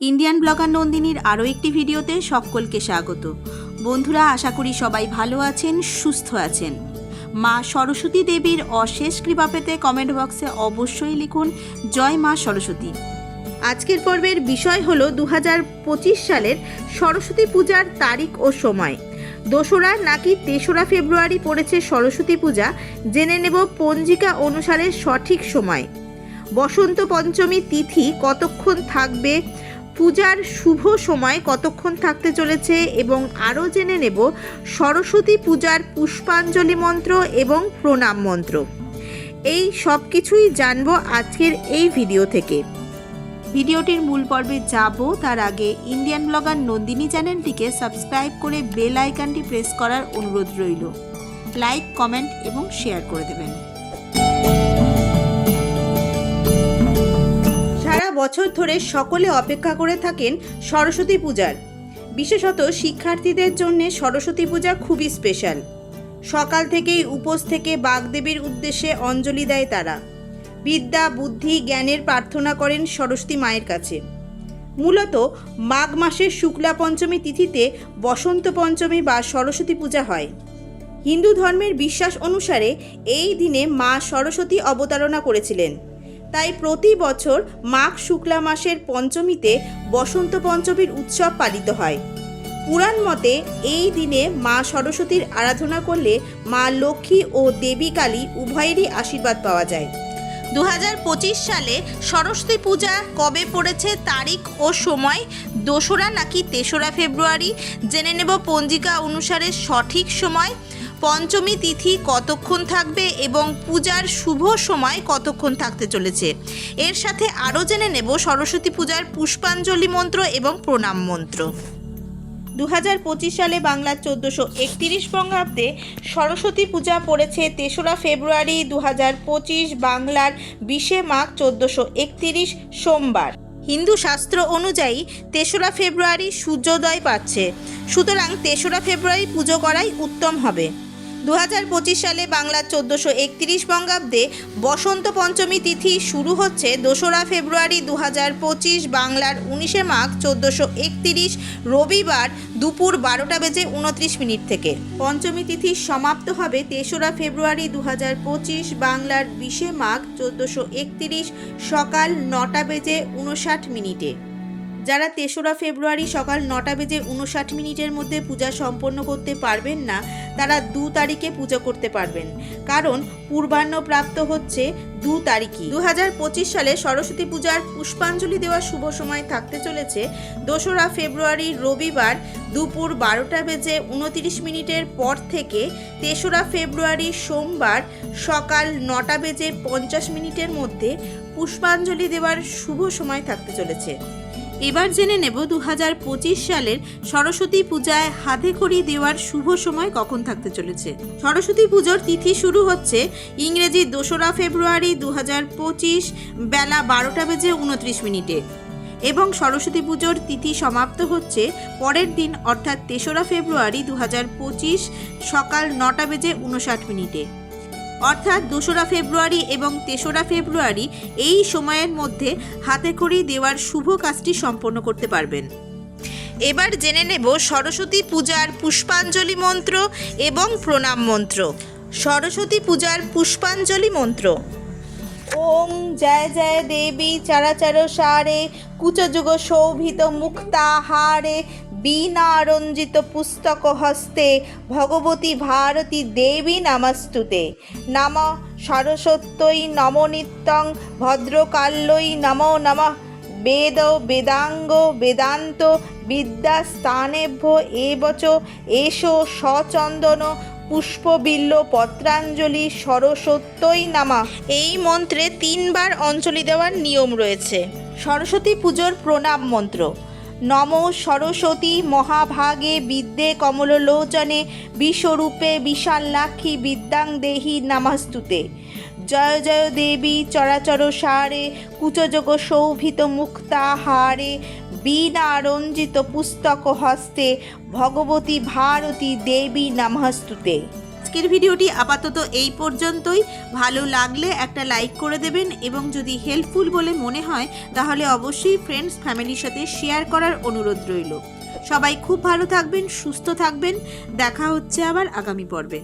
Indian blogger নন্দিনীর আরও একটি ভিডিওতে সকলকে স্বাগত। বন্ধুরা, আশা করি সবাই ভালো আছেন, সুস্থ আছেন। মা সরস্বতী দেবীর অশেষ কৃপা পেতে কমেন্ট বক্সে অবশ্যই লিখুন, জয় মা সরস্বতী। আজকের পর্বের বিষয় হল দু হাজার পঁচিশ সালের সরস্বতী পূজার তারিখ ও সময়। দোসরা নাকি তেসরা ফেব্রুয়ারি পড়েছে সরস্বতী পূজা, জেনে নেব পঞ্জিকা অনুসারে সঠিক সময়। বসন্ত পঞ্চমী তিথি কতক্ষণ থাকবে পূজার শুভ সময় কতক্ষণ থাকতে চলেছে এবং আরও জেনে নেব সরস্বতী পূজার পুষ্পাঞ্জলি মন্ত্র এবং প্রণাম মন্ত্র। এই সব কিছুই জানব আজকের এই ভিডিও থেকে। ভিডিওটির মূল পর্বে যাব, তার আগে ইন্ডিয়ান ব্লগার নন্দিনী চ্যানেলটিকে সাবস্ক্রাইব করে বেল আইকনটি প্রেস করার অনুরোধ রইল। লাইক, কমেন্ট এবং শেয়ার করে দেবেন। বছর ধরে সকলে অপেক্ষা করে থাকেন সরস্বতী পূজার। বিশেষত শিক্ষার্থীদের জন্য সরস্বতী পূজা খুবই স্পেশাল সকাল থেকেই উপোস থেকে বাগদেবীর উদ্দেশ্যে অঞ্জলি দেয় তারা। বিদ্যা, বুদ্ধি, জ্ঞানের প্রার্থনা করেন সরস্বতী মায়ের কাছে। মূলত মাঘ মাসের শুক্লা পঞ্চমী তিথিতে বসন্ত পঞ্চমী বা সরস্বতী পূজা হয়। হিন্দু ধর্মের বিশ্বাস অনুসারে এই দিনে মা সরস্বতী অবতারণা করেছিলেন। তাই প্রতি বছর মাঘ শুক্লা মাসের পঞ্চমীতে বসন্ত পঞ্চমীর উৎসব পালিত হয়। পুরাণ মতে এই দিনে মা সরস্বতীর আরাধনা করলে মা লক্ষ্মী ও দেবী কালী উভয়েরই আশীর্বাদ পাওয়া যায়। দু হাজার পঁচিশ সালে সরস্বতী পূজা কবে পড়েছে তারিখ ও সময় দোসরা নাকি তেসরা ফেব্রুয়ারি? জেনে নেব পঞ্জিকা অনুসারে সঠিক সময়। পঞ্চমী তিথি কতক্ষণ থাকবে এবং পূজার শুভ সময় কতক্ষণ থাকতে চলেছে? এর সাথে আরও জেনে নেব সরস্বতী পূজার পুষ্পাঞ্জলি মন্ত্র এবং প্রণাম মন্ত্র। দু হাজার পঁচিশ সালে বাংলার চোদ্দোশো একতিরিশ বঙ্গাব্দে সরস্বতী পূজা পড়েছে তেসরা ফেব্রুয়ারি দু হাজার পঁচিশ বাংলার বিশে মাঘ চোদ্দোশো একতিরিশ সোমবার। হিন্দু শাস্ত্র অনুযায়ী তেসরা ফেব্রুয়ারি সূর্যোদয় পাচ্ছে। সুতরাং তেসরা ফেব্রুয়ারি পুজো করাই উত্তম হবে। দু হাজার পঁচিশ সালে বাংলার চোদ্দোশো একতিরিশ বঙ্গাব্দে বসন্ত পঞ্চমী তিথি শুরু হচ্ছে দোসরা ফেব্রুয়ারি দু হাজার পঁচিশ বাংলার উনিশে মাঘ চোদ্দোশো একতিরিশ রবিবার দুপুর বারোটা বেজে উনত্রিশ মিনিট থেকে। পঞ্চমী তিথি সমাপ্ত হবে তেসরা ফেব্রুয়ারি দু হাজার পঁচিশ বাংলার বিশে মাঘ চোদ্দোশো একতিরিশ সকাল নটা বেজে উনষাট মিনিটে। যারা তেসরা ফেব্রুয়ারি সকাল নটা বেজে উনষাট মিনিটের মধ্যে পূজা সম্পন্ন করতে পারবেন না, তারা দু তারিখে পুজো করতে পারবেন। কারণ পূর্বাহ্ন প্রাপ্ত হচ্ছে দু তারিখই। দু হাজার পঁচিশ সালে সরস্বতী পূজার পুষ্পাঞ্জলি দেওয়ার শুভ সময় থাকতে চলেছে। দোসরা ফেব্রুয়ারি রবিবার দুপুর বারোটা বেজে উনতিরিশ মিনিটের পর থেকে তেসরা ফেব্রুয়ারি সোমবার সকাল নটা বেজে পঞ্চাশ মিনিটের মধ্যে পুষ্পাঞ্জলি দেওয়ার শুভ সময় থাকতে চলেছে। এবার জেনে নেব দু হাজার পঁচিশ সালের সরস্বতী পূজায় হাতে খড়ি দেওয়ার শুভ সময় কখন থাকতে চলেছে। সরস্বতী পুজোর তিথি শুরু হচ্ছে ইংরেজি দোসরা ফেব্রুয়ারি দু হাজার পঁচিশ বেলা বারোটা বেজে উনত্রিশ মিনিটে এবং সরস্বতী পুজোর তিথি সমাপ্ত হচ্ছে পরের দিন, অর্থাৎ তেসরা ফেব্রুয়ারি দু হাজার পঁচিশ সকাল নটা বেজে উনষাট মিনিটে। অর্থাৎ দোসরা ফেব্রুয়ারি এবং তেসরা ফেব্রুয়ারি এই সময়ের মধ্যে হাতে খড়ি দেওয়ার শুভ কাজটি সম্পন্ন করতে পারবেন। এবার জেনে নেব সরস্বতী পূজার পুষ্পাঞ্জলি মন্ত্র এবং প্রণাম মন্ত্র। সরস্বতী পূজার পুষ্পাঞ্জলি মন্ত্র। ওম জয় জয় দেবী, চারাচার সারে, কুচযুগ শোভিত মুক্তাহারে বীণারঞ্জিত পুস্তক হস্তে ভগবতী ভারতী দেবী নামাস্তুতে। নাম সরস্বত্যই নম নিত্যং ভদ্রকাল্যই নমো নমঃ। বেদ বেদাঙ্গ বেদান্ত বিদ্যাস্থানেভ্য এবচ এসো সচন্দন পুষ্পবিল্ল পত্রাঞ্জলি সরস্বত্যই নামা। এই মন্ত্রে তিনবার অঞ্জলি দেওয়ার নিয়ম রয়েছে। সরস্বতী পুজোর প্রণাম মন্ত্র। নম সরস্বতী মহাভাগে বিদ্যে কমললোচনে বিশ্বরূপে বিশালাক্ষী বিদ্যাং দেহি নামাস্তুতে। জয় জয় দেবী চরাচর সারে, কুচযোগ শোভিত মুক্তাহারে বীণা রঞ্জিত পুস্তক হস্তে, ভগবতী ভারতী দেবী নামস্তুতে। আজকের ভিডিওটি আপাতত এই পর্যন্তই। ভালো লাগলে একটা লাইক করে দেবেন এবং যদি হেল্পফুল বলে মনে হয়, তাহলে অবশ্যই ফ্রেন্ডস ফ্যামিলির সাথে শেয়ার করার অনুরোধ রইল। সবাই খুব ভালো থাকবেন, সুস্থ থাকবেন। দেখা হচ্ছে আবার আগামী পর্বে।